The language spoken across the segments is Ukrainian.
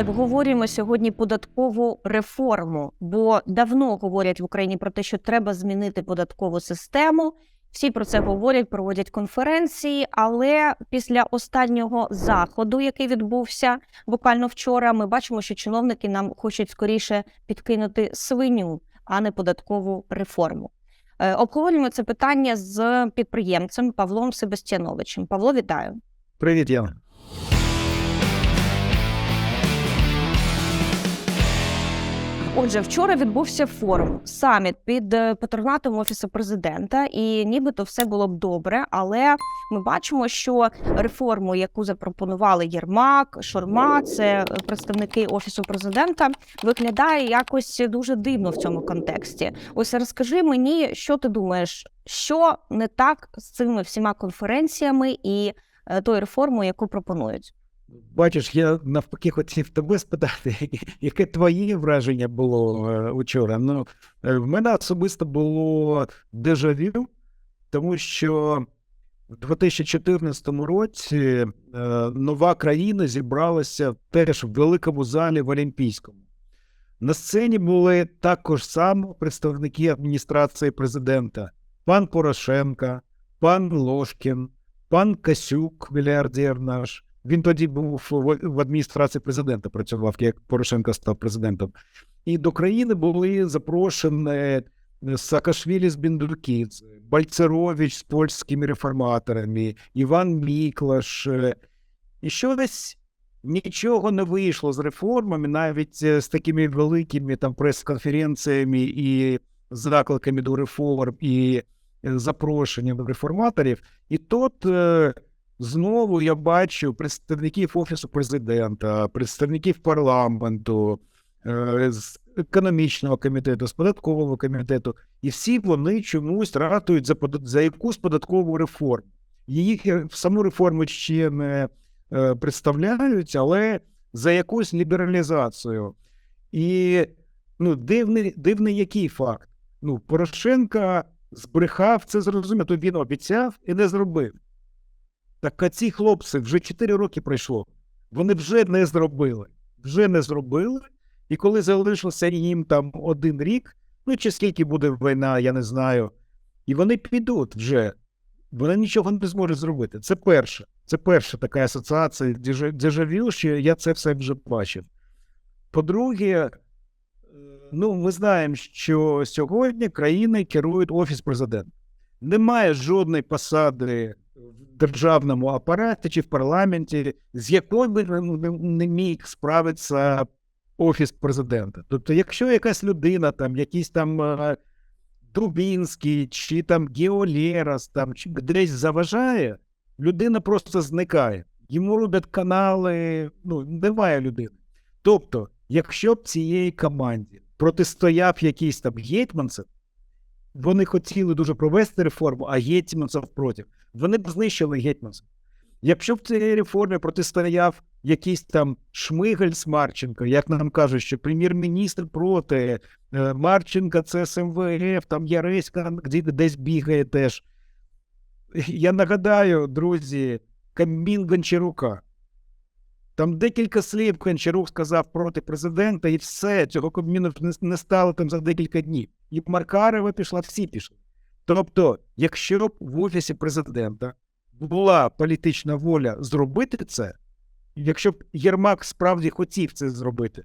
обговорюємо сьогодні податкову реформу, бо давно говорять в Україні про те, що треба змінити податкову систему. Всі про це говорять, проводять конференції. Але після останнього заходу, який відбувся буквально вчора, ми бачимо, що чиновники нам хочуть скоріше підкинути свиню, а не податкову реформу. Е, Обговорюємо це питання з підприємцем Павлом Себастьяновичем. Павло, вітаю. Привіт, Яна. Отже, вчора відбувся форум саміт під е, патронатом офісу президента, і нібито все було б добре. Але ми бачимо, що реформу, яку запропонували Єрмак, Шурма, це е, представники офісу президента, виглядає якось дуже дивно в цьому контексті. Ось розкажи мені, що ти думаєш, що не так з цими всіма конференціями і е, тою реформою, яку пропонують. Бачиш, я навпаки хотів тебе спитати, яке твоє враження було е, учора? Ну, е, в мене особисто було дежавю, тому що в 2014 році е, нова країна зібралася теж в великому залі в Олімпійському. На сцені були також само представники адміністрації президента: пан Порошенка, пан Ложкін, пан Касюк, мільярдер наш. Він тоді був в адміністрації президента, працював, як Порошенко став президентом. І до країни були запрошені е, Саакашвілі з Бендуркідзе, Бальцерович з польськими реформаторами, Іван Міклаш. е. І щось нічого не вийшло з реформами, навіть е, з такими великими там прес-конференціями і закликами до реформ, і запрошенням реформаторів. І тут. Знову я бачу представників Офісу президента, представників парламенту, е, з економічного комітету, з податкового комітету, і всі вони чомусь ратують за, за якусь податкову реформу. Її е, саму реформу ще не е, представляють, але за якусь лібералізацію. І ну, дивний, дивний який факт. Ну, Порошенка збрехав, це зрозуміло, він обіцяв і не зробив. Так ці хлопці вже 4 роки пройшло. Вони вже не зробили. Вже не зробили. І коли залишився їм там один рік, ну чи скільки буде війна, я не знаю. І вони підуть вже. Вони нічого не зможуть зробити. Це перше. Це перша така асоціація дежа- дежавю, що я це все вже бачив. По-друге, е, ну, ми знаємо, що сьогодні країною керує Офіс президента. Немає жодної посади в державному апараті чи в парламенті, з якою би не- міг справитися офіс президента. Тобто, якщо якась людина, там якийсь там е, Дубінський, чи там Геолерас, там чи десь заважає, людина просто зникає. Йому роблять канали, ну немає людини. Тобто, якщо б цієї команді протистояв якийсь там гетьманцев, вони хотіли дуже провести реформу, а гетьманцев проти. Вони б знищили гетьманцев. Якщо б цій реформі протистояв якийсь там Шмигель з Марченко, як нам кажуть, що прем'єр-міністр проти, е, Марченка це СМВФ, там Яреська десь бігає теж. Я нагадаю, друзі, Камін Гончарука. Там декілька слів Гончарук сказав проти президента, і все, цього Кабміну не стало там за декілька днів. І Маркарова пішла, всі пішли. Тобто, якщо б в офісі президента була політична воля зробити це, якщо б Єрмак справді хотів це зробити,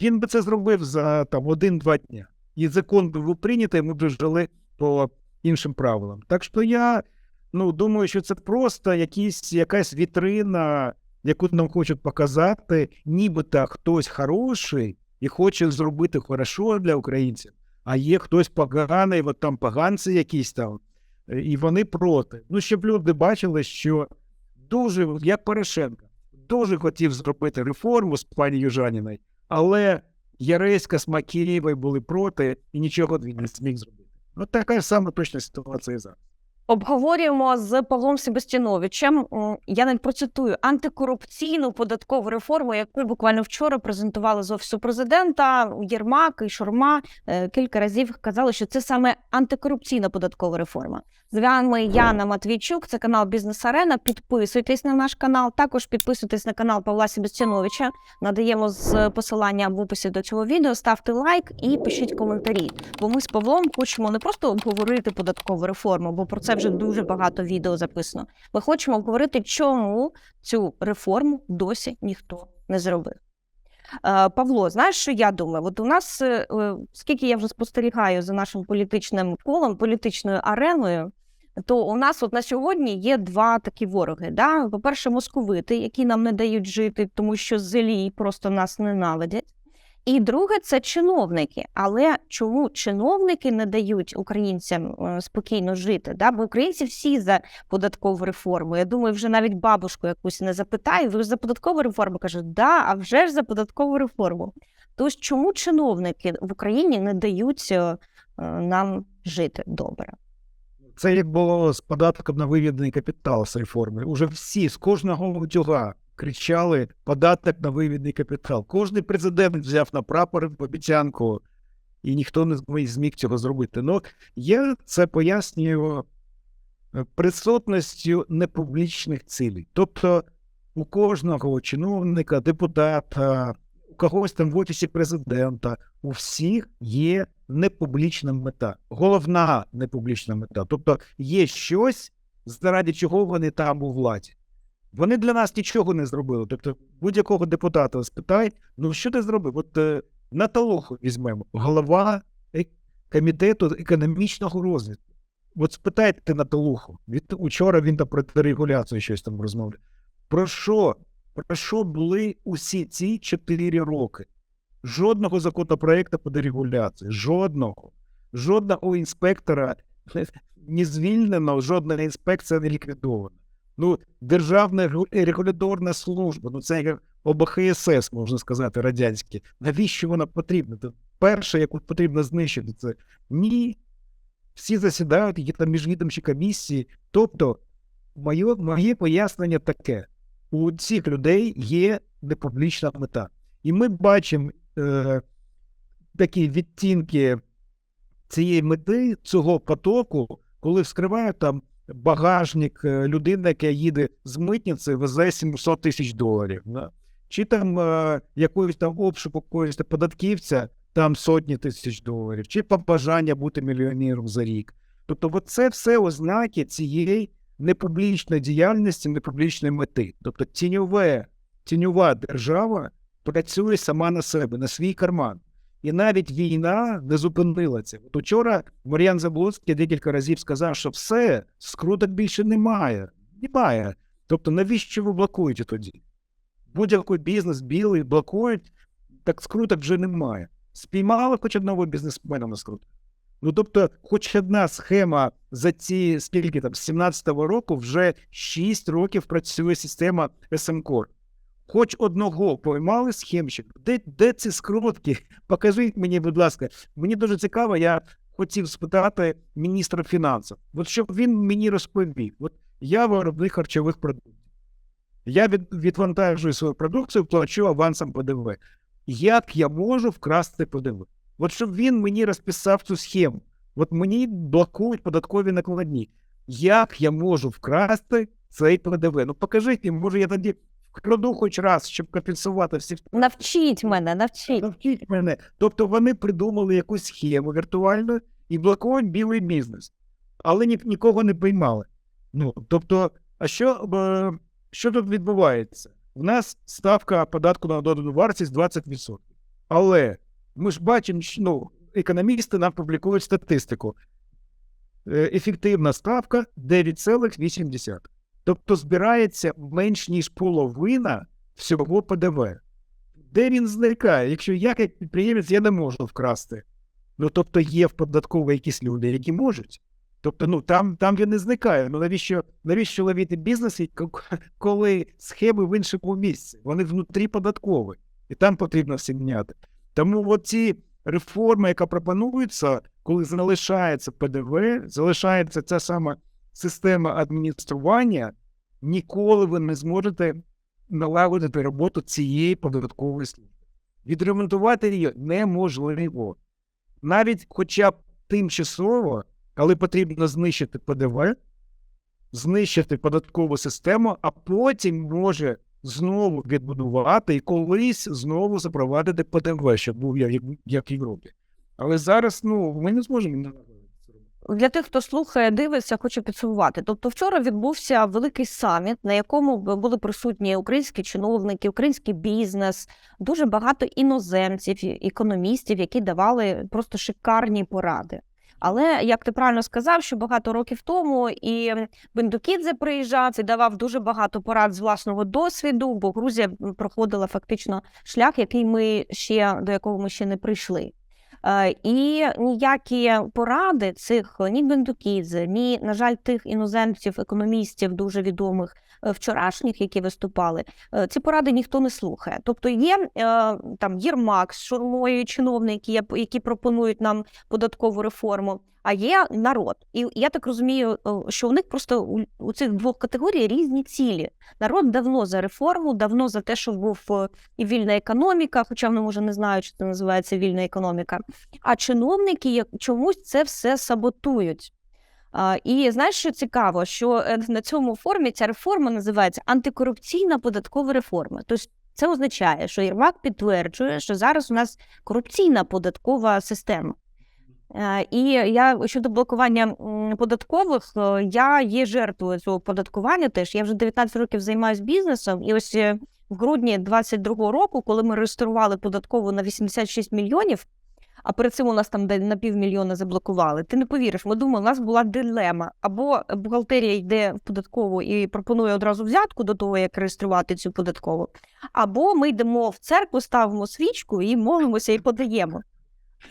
він би це зробив за там один-два дня. І закон був прийнятий, ми б жили по іншим правилам. Так що я ну, думаю, що це просто якісь, якась вітрина, яку нам хочуть показати, нібито хтось хороший і хоче зробити хорошо для українців, а є хтось поганий, от там поганці якісь там, е, і вони проти. Ну, щоб люди бачили, що дуже, як Порошенко, дуже хотів зробити реформу з пані Южаніною, але Яреська з Макієвою були проти і нічого він не зміг зробити. Ну, така ж сама точна ситуація зараз. Обговорюємо з Павлом Себастьяновичем. Я навіть процитую антикорупційну податкову реформу, яку буквально вчора презентували з офісу президента. Єрмак і Шурма е, кілька разів казали, що це саме антикорупційна податкова реформа. З вами Яна Матвійчук, це канал Бізнес Арена. Підписуйтесь на наш канал. Також підписуйтесь на канал Павла Себастьяновича. Надаємо з посилання в описі до цього відео. Ставте лайк і пишіть коментарі. Бо ми з Павлом хочемо не просто обговорити податкову реформу, бо про це вже дуже багато відео записано. Ми хочемо обговорити, чому цю реформу досі ніхто не зробив. Е, Павло, знаєш, що я думаю? От у нас, е, е, скільки я вже спостерігаю за нашим політичним колом, політичною ареною, то у нас от на сьогодні є два такі вороги. Да? По-перше, московити, які нам не дають жити, тому що зелі просто нас ненавидять. І друге, це чиновники. Але чому чиновники не дають українцям е, спокійно жити? Да? Бо українці всі за податкову реформу. Я думаю, вже навіть бабушку якусь не запитаю, ви ж за податкову реформу кажуть, да, а вже ж за податкову реформу. Тож чому чиновники в Україні не дають е, е, нам жити добре? Це як було з податком на виведений капітал з реформи. Уже всі з кожного утюга кричали податок на виведений капітал. Кожний президент взяв на прапор обіцянку, і ніхто не зміг- зміг цього зробити. Ну, я це пояснюю е, присутністю непублічних цілей. Тобто у кожного чиновника, депутата, у когось там в офісі президента, у всіх є непублічна мета. Головна непублічна мета. Тобто є щось, заради чого вони там у владі. Вони для нас нічого не зробили. Тобто, будь-якого депутата спитай, ну що ти зробив? От е, Наталоху візьмемо, голова е- комітету економічного розвитку. От спитайте Наталуху. Від учора він там про дерегуляцію щось там розмовляє. Про що? Про що були усі ці чотири роки? Жодного законопроекту по дерегуляції, жодного. Жодного інспектора не звільнено, жодна інспекція не ліквідована. Ну, Державна регуляторна служба, ну це як ОБХСС, можна сказати, радянське. Навіщо вона потрібна? Це перше, яку потрібно знищити, це ні. Всі засідають, є там міжвідомчі комісії. Тобто, моє, моє пояснення таке: у цих людей є непублічна мета. І ми бачимо е, такі відтінки цієї мети, цього потоку, коли вскривають там багажник е, людини, яка їде з митниці, везе 700 тисяч доларів. Да? Чи там е, якоїсь там обшуку якогось податківця, там сотні тисяч доларів, чи побажання бути мільйонером за рік. Тобто, це все ознаки цієї непублічної діяльності, непублічної мети. Тобто тіньове, тіньова держава працює сама на себе, на свій карман. І навіть війна не зупинила це. От учора Мар'ян Заблоцький декілька разів сказав, що все, скруток більше немає. Немає. Тобто, навіщо ви блокуєте тоді? Будь-який бізнес білий блокують, так скруток вже немає. Спіймали хоч одного бізнесмена на скруток. Ну тобто, хоч одна схема за ці скільки там, з 17-го року вже 6 років працює система СМКОР. Хоч одного поймали схемщик. Де, де ці скрутки? Покажіть мені, будь ласка. Мені дуже цікаво, я хотів спитати міністра фінансів. От щоб він мені розповів. От я виробник харчових продуктів. Я від, відвантажую свою продукцію, плачу авансом ПДВ. Як я можу вкрасти ПДВ? От щоб він мені розписав цю схему. От мені блокують податкові накладні. Як я можу вкрасти цей ПДВ? Ну покажіть може я тоді вкраду хоч раз, щоб компенсувати всі Навчіть мене, навчіть. Навчіть мене. Тобто вони придумали якусь схему віртуальну і блокують білий бізнес, але ні, нікого не приймали. Ну, тобто, а що, е, що тут відбувається? У нас ставка податку на додану вартість 20%. Але ми ж бачимо, що ну, економісти нам публікують статистику. Е, Ефективна ставка 9,8. Тобто збирається менш ніж половина всього ПДВ. Де він зникає? Якщо я як підприємець я не можу вкрасти. Ну тобто є в податковій якісь люди, які можуть. Тобто, ну там, там він не зникає. Ну навіщо, навіщо ловити бізнес, коли схеми в іншому місці? Вони внутрі податкові, і там потрібно все міняти. Тому ці реформи, яка пропонується, коли залишається ПДВ, залишається ця сама система адміністрування, ніколи ви не зможете налагодити роботу цієї податкової служби. Відремонтувати її неможливо. Навіть хоча б тимчасово, але потрібно знищити ПДВ, знищити податкову систему, а потім може знову відбудувати і колись знову запровадити ПДВ, щоб був як, як в Європі. Але зараз ну, ми не зможемо. Для тих, хто слухає, дивиться, хочу підсумувати. Тобто, вчора відбувся великий саміт, на якому були присутні українські чиновники, український бізнес, дуже багато іноземців, економістів, які давали просто шикарні поради. Але як ти правильно сказав, що багато років тому і Бендукідзе приїжджав і давав дуже багато порад з власного досвіду, бо Грузія проходила фактично шлях, який ми ще до якого ми ще не прийшли. Е, І ніякі поради цих ні Бендукідзе, ні, на жаль, тих іноземців, економістів дуже відомих е, вчорашніх, які виступали, е, ці поради ніхто не слухає. Тобто є е, там Єрмак з Шурмою, чиновники, які пропонують нам податкову реформу. А є народ, і я так розумію, що у них просто у, цих двох категорій різні цілі. Народ давно за реформу, давно за те, щоб був і вільна економіка, хоча вони може не знають, що це називається вільна економіка. А чиновники чомусь це все саботують. І знаєш, що цікаво, що е, на цьому форумі ця реформа називається антикорупційна податкова реформа. Тобто це означає, що Єрмак підтверджує, що зараз у нас корупційна податкова система. Е, І я щодо блокування податкових, е, я є жертвою цього податкування. Теж я вже 19 років займаюся бізнесом, і ось е, в грудні 22-го року, коли ми реєстрували податкову на 86 мільйонів, а перед цим у нас там де на півмільйона заблокували. Ти не повіриш, ми думали, у нас була дилема. Або бухгалтерія йде в податкову і пропонує одразу взятку до того, як реєструвати цю податкову, або ми йдемо в церкву, ставимо свічку і молимося і подаємо.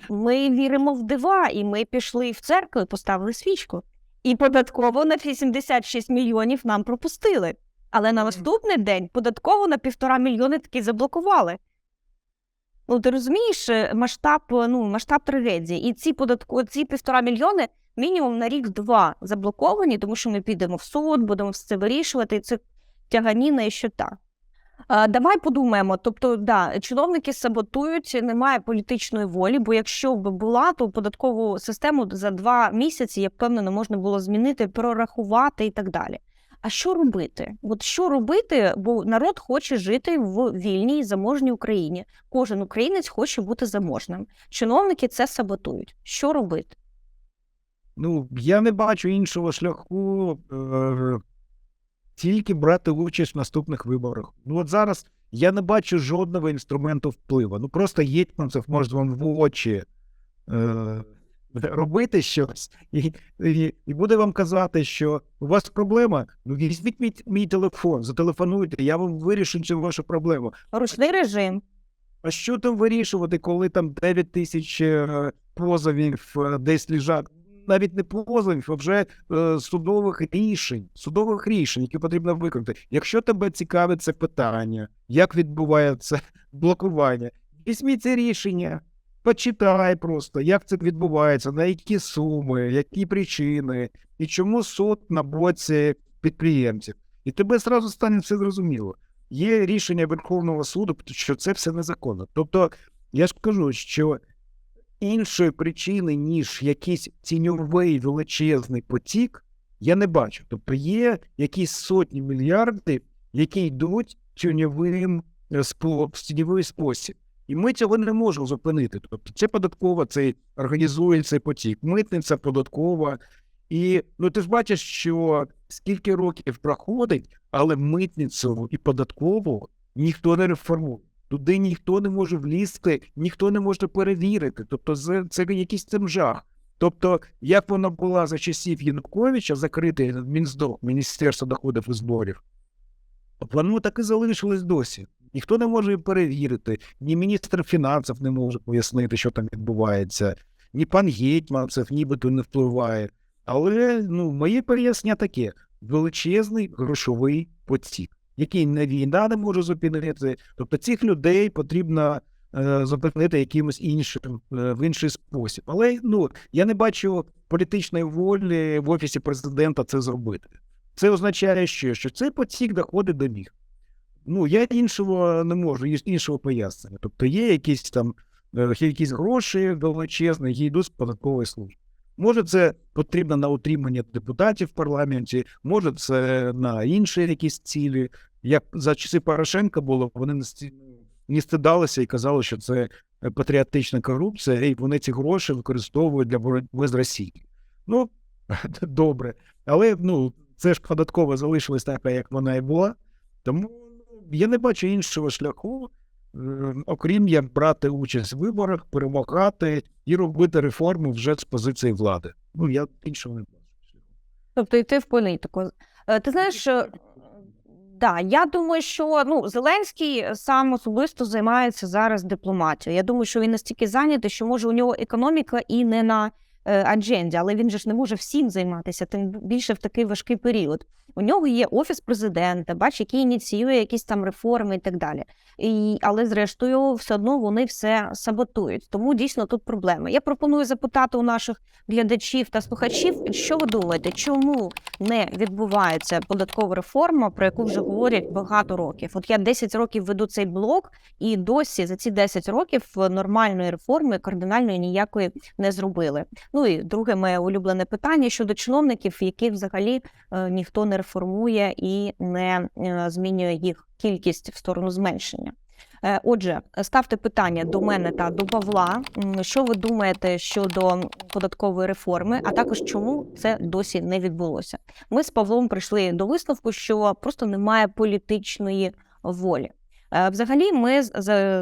Ми віримо в дива, і ми пішли в церкву і поставили свічку. І податково на 86 мільйонів нам пропустили. Але на наступний день податково на півтора мільйони таки заблокували. Ну, ти розумієш е, масштаб, е, ну, масштаб трагедії. І ці податко, ці півтора мільйони мінімум на рік-два заблоковані, тому що ми підемо в суд, будемо все вирішувати, і це тяганіна і що так. Давай подумаємо. Тобто, да, чиновники саботують, немає політичної волі, бо якщо б була, то податкову систему за два місяці, я впевнена, можна було змінити, прорахувати і так далі. А що робити? От що робити? Бо народ хоче жити в вільній заможній Україні. Кожен українець хоче бути заможним. Чиновники це саботують. Що робити? Ну, я не бачу іншого шляху е, тільки брати участь в наступних виборах. Ну от зараз я не бачу жодного інструменту впливу. Ну просто Єтьманцев може вам в очі е, робити щось, і, і, і буде вам казати, що у вас проблема. Ну візьміть мій, мій телефон, зателефонуйте, я вам вирішу цю вашу проблему. Ручний режим. А що там вирішувати, коли там 9 тисяч е, позовів е, десь лежать? Навіть не позовів, а вже е, судових рішень, судових рішень, які потрібно виконати. Якщо тебе цікавить це питання, як відбувається блокування, візьміть це рішення, почитай просто, як це відбувається, на які суми, які причини, і чому суд на боці підприємців. І тебе зразу стане все зрозуміло є рішення Верховного суду, що це все незаконно. Тобто, я ж кажу, що іншої причини, ніж якийсь тіньовий величезний потік, я не бачу. Тобто є якісь сотні мільярдів, які йдуть тіньовим е, в тіньовий спосіб. І ми цього не можемо зупинити. Тобто, це податкова, це організує цей потік, митниця податкова. І ну ти ж бачиш, що скільки років проходить, але митницю і податкову ніхто не реформує. Туди ніхто не може влізти, ніхто не може перевірити. Тобто, це, якийсь там жах. Тобто, як вона була за часів Януковича, закрите Мінздох, Міністерство доходів і зборів, воно так і залишилось досі. Ніхто не може перевірити, ні міністр фінансів не може пояснити, що там відбувається, ні пан Гетьманцев нібито не впливає. Але ну, моє пояснення таке: величезний грошовий потік, який не війна не може зупинити. Тобто цих людей потрібно е, зупинити якимось іншим е, в інший спосіб. Але ну я не бачу політичної волі в офісі президента це зробити. Це означає, що, що цей потік доходить до них. Ну я іншого не можу, іншого пояснення. Тобто є якісь там е, якісь гроші величезні, які йдуть з податкової служби. Може, це потрібно на утримання депутатів в парламенті, може, це на інші якісь цілі. Як за часи Порошенка було, вони не стидалися і казали, що це е, патріотична корупція, і вони ці гроші використовують для боротьби з Росією. Ну, добре. Але ну, це ж податкова залишилась така, як вона і була. Тому ну, я не бачу іншого шляху, е, окрім як брати участь в виборах, перемагати і робити реформи вже з позиції влади. Ну, я іншого не бачу. Тобто йти в політику. Е, Ти знаєш, е, да, я думаю, що ну, Зеленський сам особисто займається зараз дипломатією. Я думаю, що він настільки зайнятий, що може у нього економіка і не на е, адженді, але він же ж не може всім займатися, тим більше в такий важкий період. У нього є офіс президента, бач, який ініціює якісь там реформи і так далі. І, але зрештою, все одно вони все саботують. Тому дійсно тут проблема. Я пропоную запитати у наших глядачів та слухачів, що ви думаєте, чому не відбувається податкова реформа, про яку вже говорять багато років? От я 10 років веду цей блог, і досі за ці 10 років нормальної реформи кардинальної ніякої не зробили. Ну і друге моє улюблене питання щодо чиновників, яких взагалі е, ніхто не реформує і не е, змінює їх кількість в сторону зменшення. Е, Отже, ставте питання до мене та до Павла. Що ви думаєте щодо податкової реформи, а також чому це досі не відбулося? Ми з Павлом прийшли до висновку, що просто немає політичної волі. Е, Взагалі, ми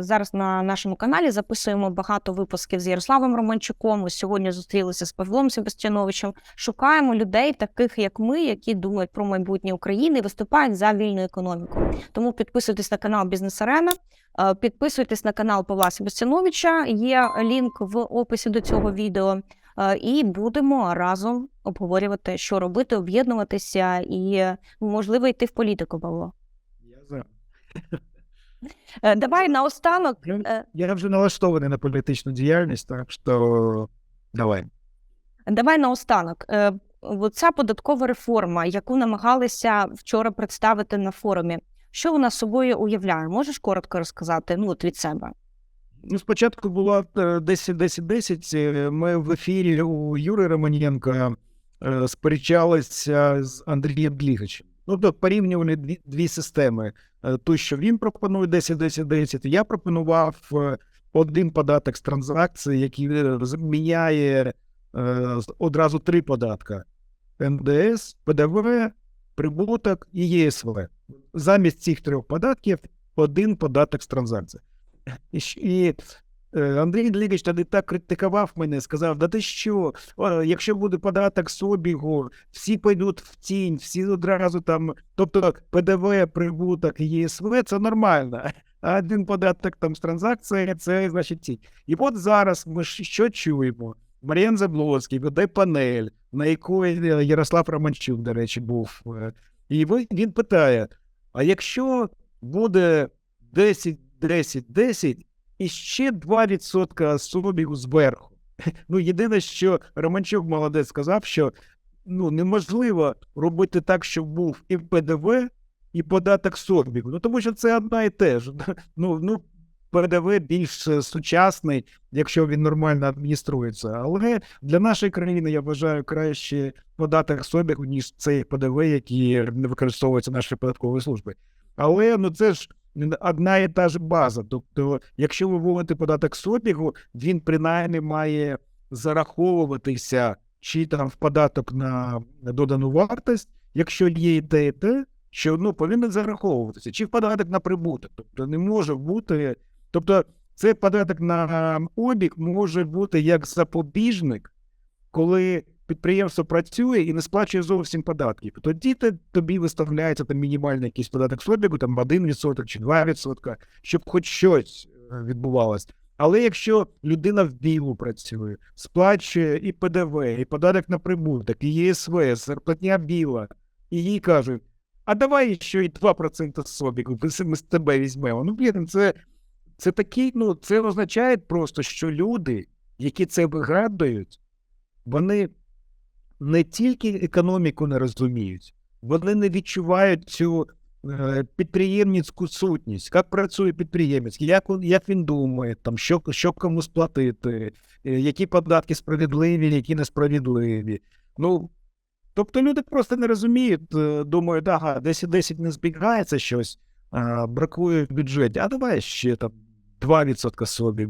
зараз на нашому каналі записуємо багато випусків з Ярославом Романчуком. Ми сьогодні зустрілися з Павлом Себастьяновичем. Шукаємо людей, таких як ми, які думають про майбутнє України і виступають за вільну економіку. Тому підписуйтесь на канал Бізнес Арена, е, підписуйтесь на канал Павла Себастьяновича. Є лінк в описі до цього відео. Е, І будемо разом обговорювати, що робити, об'єднуватися і можливо йти в політику, Павло. Я за. Е, Давай наостанок. Я, е, я вже налаштований на політичну діяльність, так що давай. Давай наостанок. Е, от Ця податкова реформа, яку намагалися вчора представити на форумі, що вона собою уявляє? Можеш коротко розказати? Ну, от від себе. Ну, спочатку було е, 10-10-10. е, Ми в ефірі у Юри Романенка сперечалися з Андрієм Длігачем. Ну, тобто порівнювали дві, дві системи. Е, Ту, що він пропонує 10-10-10, я пропонував е, один податок з транзакцій, який е, заміняє е, з- одразу три податка: НДС, ПДВ, прибуток і ЄСВ. Замість цих трьох податків один податок з транзакцій. І, Андрій Длігач тоді так критикував мене, сказав: да ти що, якщо буде податок з обігу, всі підуть в тінь, всі одразу там, тобто ПДВ, прибуток, ЄСВ це нормально. А один податок там з транзакції це значить тінь. І от зараз ми що чуємо? Мар'ян Заблоцький веде панель, на якої е, Ярослав Романчук, до речі, був. е, І він питає: а якщо буде 10, 10, 10 і ще 2% сумігу зверху. Ну, єдине, що Романчук молодець сказав, що ну, неможливо робити так, щоб був і ПДВ, і податок сумігу. Ну, тому що це одна і те ж. Ну, ну, ПДВ більш е, сучасний, якщо він нормально адмініструється. Але для нашої країни я вважаю краще податок собігу, ніж цей ПДВ, який використовується нашою податковою службою. Але ну це ж одна і та ж база. Тобто, якщо ви вводите податок з обігу, він принаймні має зараховуватися чи там в податок на додану вартість, якщо є і те, і те, що ну, повинен зараховуватися, чи в податок на прибуток. Тобто не може бути. Тобто, цей податок на обіг може бути як запобіжник, коли підприємство працює і не сплачує зовсім податків. Тоді те- тобі виставляється там мінімальний якийсь податок з обігу, там 1% чи 2%, щоб хоч щось е, відбувалось. Але якщо людина в білу працює, сплачує і ПДВ, і податок на прибуток, і ЄСВ, зарплатня біла, і їй кажуть, а давай ще й 2% з обігу, ми з- ми з тебе візьмемо. Ну, блін, це, це такий, ну це означає просто, що люди, які це вигадують, вони не тільки економіку не розуміють, вони не відчувають цю е, підприємницьку сутність, як працює підприємець, як, як він думає, там, що, що кому сплатити, е, які податки справедливі, які несправедливі. Ну, тобто люди просто не розуміють, е, думають, ага, десь і 10 не збігається щось, бракує в бюджеті, а давай ще там 2% собі.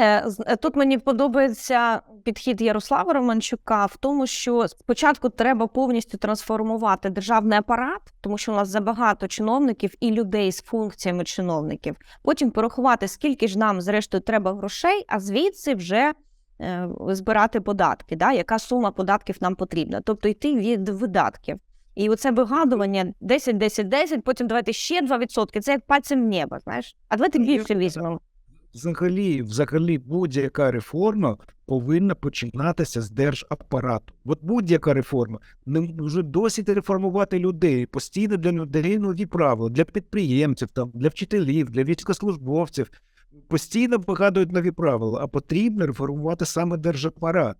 Е, е, Тут мені подобається підхід Ярослава Романчука в тому, що спочатку треба повністю трансформувати державний апарат, тому що у нас забагато чиновників і людей з функціями чиновників. Потім порахувати, скільки ж нам, зрештою, треба грошей, а звідси вже е, збирати податки, да? яка сума податків нам потрібна. Тобто йти від видатків. І оце вигадування 10, 10, 10, потім давайте ще 2%, це як пальцем в небо, знаєш? А давайте Ну, більше візьмемо. Взагалі, взагалі, будь-яка реформа повинна починатися з держапарату. От будь-яка реформа. Не вже досить реформувати людей, постійно для людей нові правила, для підприємців, там, для вчителів, для військовослужбовців. Постійно вигадують нові правила, а потрібно реформувати саме держапарат.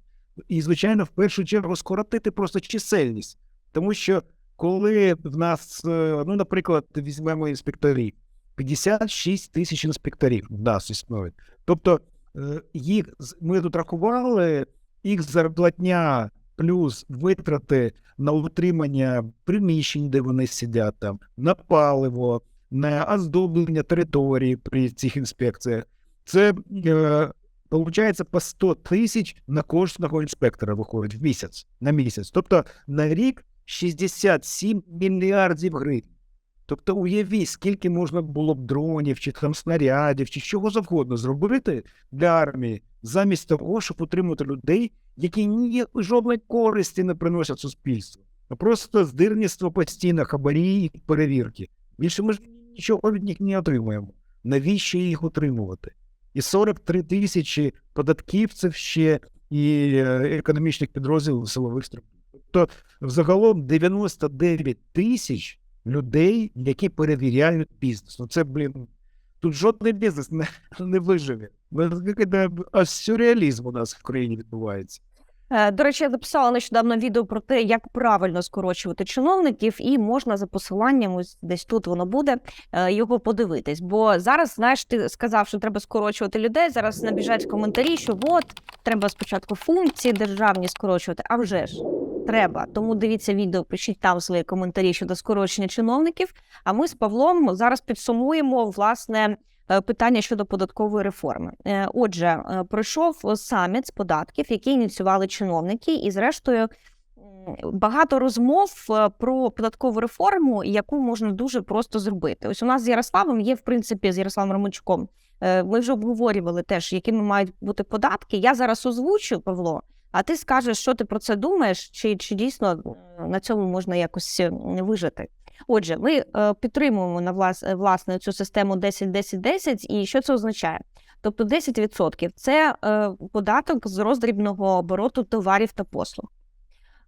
І, звичайно, в першу чергу скоротити просто чисельність. Тому що коли в нас, е, ну, наприклад, візьмемо інспекторів, 56 тисяч інспекторів в нас існує. Тобто е, їх ми тут рахували, їх зарплатня плюс витрати на утримання приміщень, де вони сидять там, на паливо, на оздоблення території при цих інспекціях. Це е, Получається по 100 тисяч на кожного інспектора виходить в місяць на місяць. Тобто на рік 67 мільярдів гривень. Тобто уявіть, скільки можна було б дронів, чи там снарядів, чи чого завгодно зробити для армії, замість того, щоб утримувати людей, які ні жодної користі не приносять суспільству, а просто здирництво постійно, хабарі і перевірки. Більше ми ж нічого від них не отримуємо. Навіщо їх утримувати? І 43 тисячі податківців ще і е, економічних підрозділів силових структур. Тобто, взагалом 99 тисяч людей, які перевіряють бізнес. Ну це, блін, тут жодний бізнес не, не виживе. Ну, Аж сюрреалізм у нас в країні відбувається. Е, До речі, я записала нещодавно відео про те, як правильно скорочувати чиновників, і можна за посиланням, ось десь тут воно буде, е, його подивитись. Бо зараз, знаєш, ти сказав, що треба скорочувати людей. Зараз набіжать коментарі, що от треба спочатку функції державні скорочувати. А вже ж треба. Тому дивіться відео, пишіть там свої коментарі щодо скорочення чиновників. А ми з Павлом зараз підсумуємо власне е, питання щодо податкової реформи. Е, Отже, е, пройшов саміт з податків, який ініціювали чиновники, і зрештою. Багато розмов про податкову реформу, яку можна дуже просто зробити. Ось у нас з Ярославом є, в принципі, з Ярославом Романчуком. Ми вже обговорювали теж, якими мають бути податки. Я зараз озвучу, Павло, а ти скажеш, що ти про це думаєш, чи, чи дійсно на цьому можна якось е, вижити. Отже, ми е, підтримуємо на влас, е, власне цю систему 10-10-10, і що це означає? Тобто 10% – це податок з роздрібного обороту товарів та послуг.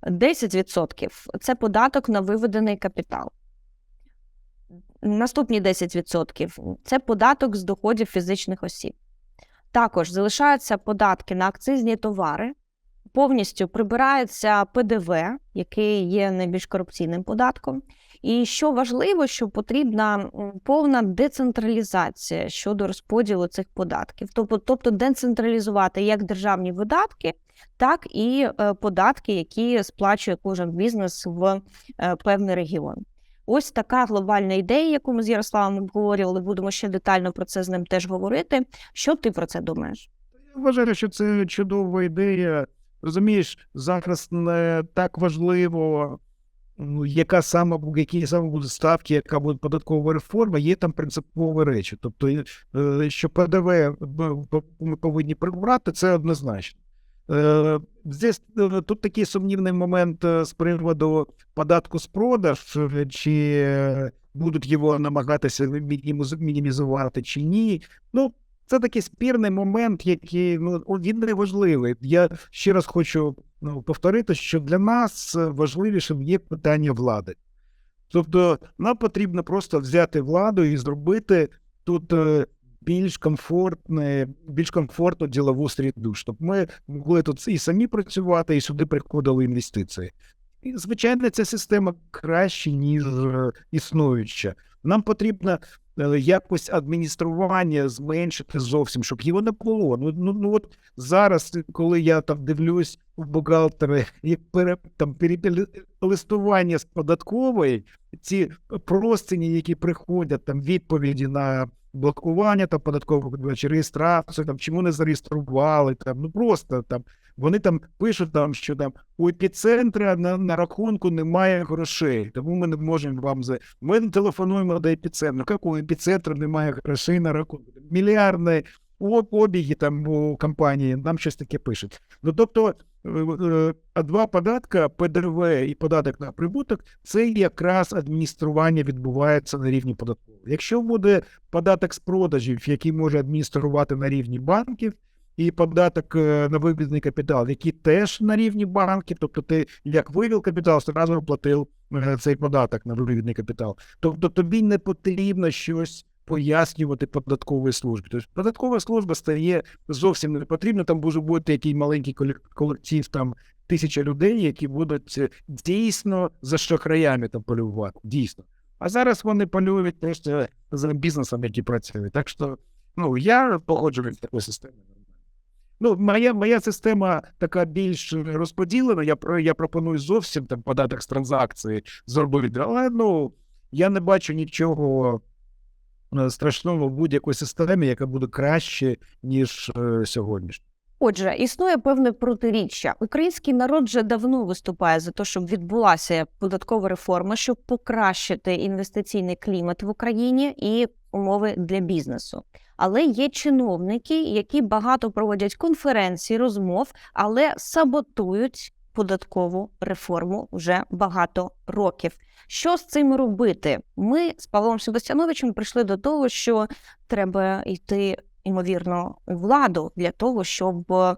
10% – це податок на виведений капітал. Наступні 10% – це податок з доходів фізичних осіб. Також залишаються податки на акцизні товари, повністю прибирається ПДВ, який є найбільш корупційним податком. І що важливо, що потрібна повна децентралізація щодо розподілу цих податків, тобто, тобто децентралізувати як державні видатки, так і е, податки, які сплачує кожен бізнес в е, певний регіон. Ось така глобальна ідея, яку ми з Ярославом обговорювали. Будемо ще детально про це з ним теж говорити. Що ти про це думаєш? Я вважаю, що це чудова ідея. Розумієш, зараз не так важливо, ну, яка саме, які саме будуть ставки, яка буде податкова реформа, є там принципові речі. Тобто, е, що ПДВ ми повинні прибрати, це однозначно. Е, Здесь е, тут такий сумнівний момент з приводу податку з продаж, чи будуть його намагатися мінімізувати, чи ні. Ну, це такий спірний момент, який ну він не важливий. Я ще раз хочу ну, повторити, що для нас е, важливішим є питання влади. Тобто, нам потрібно просто взяти владу і зробити тут е, більш комфортне, більш комфортну ділову середу, щоб ми могли тут і самі працювати, і сюди приходили інвестиції. І, звичайно, ця система краще, ніж е, існуюча. Нам потрібно якось адміністрування зменшити зовсім, щоб його не було. Ну, ну, ну от зараз, коли я там дивлюсь бухгалтери, як пере, там перелистування з податкової, ці простині, які приходять, там відповіді на блокування там податкових чи реєстрацію, там чому не зареєстрували, там ну просто там вони там пишуть там, що там у епіцентра на, на рахунку немає грошей, тому ми не можемо вам за. Ми телефонуємо до епіцентру. Як у епіцентру немає грошей на рахунку? Мільярдні об- обіги там у компанії, нам щось таке пишуть. Ну тобто, а два податка ПДВ і податок на прибуток, це якраз адміністрування відбувається на рівні податкової. Якщо буде податок з продажів, який може адмініструвати на рівні банків, і податок е, на вивідний капітал, який теж на рівні банків, тобто ти як вивів капітал, одразу оплатив е, цей податок на вивідний капітал. Тобто тобі не потрібно щось пояснювати податковій службі. Тобто податкова служба стає зовсім не потрібно. Там може бути який маленький колектив, там тисяча людей, які будуть е, дійсно за шахраями там полювати. Дійсно. А зараз вони полюють теж за бізнесом, який працює. Так що ну я погоджуюсь з такою системою. Ну, моя, моя система така більш розподілена. Я, я пропоную зовсім там податок з транзакції зробити, але ну я не бачу нічого страшного в будь-якій системі, яка буде краще, ніж е, сьогоднішня. Отже, існує певне протиріччя. Український народ вже давно виступає за те, щоб відбулася податкова реформа, щоб покращити інвестиційний клімат в Україні і умови для бізнесу. Але є чиновники, які багато проводять конференцій, розмов, але саботують податкову реформу вже багато років. Що з цим робити? Ми з Павлом Себастьяновичем прийшли до того, що треба йти ймовірно, у владу для того, щоб е,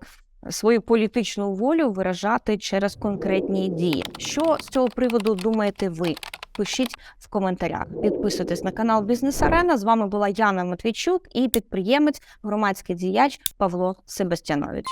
свою політичну волю виражати через конкретні дії. Що з цього приводу думаєте ви? Пишіть в коментарях. Підписуйтесь на канал Бізнес Арена. З вами була Яна Матвійчук і підприємець, громадський діяч Павло Себастьянович.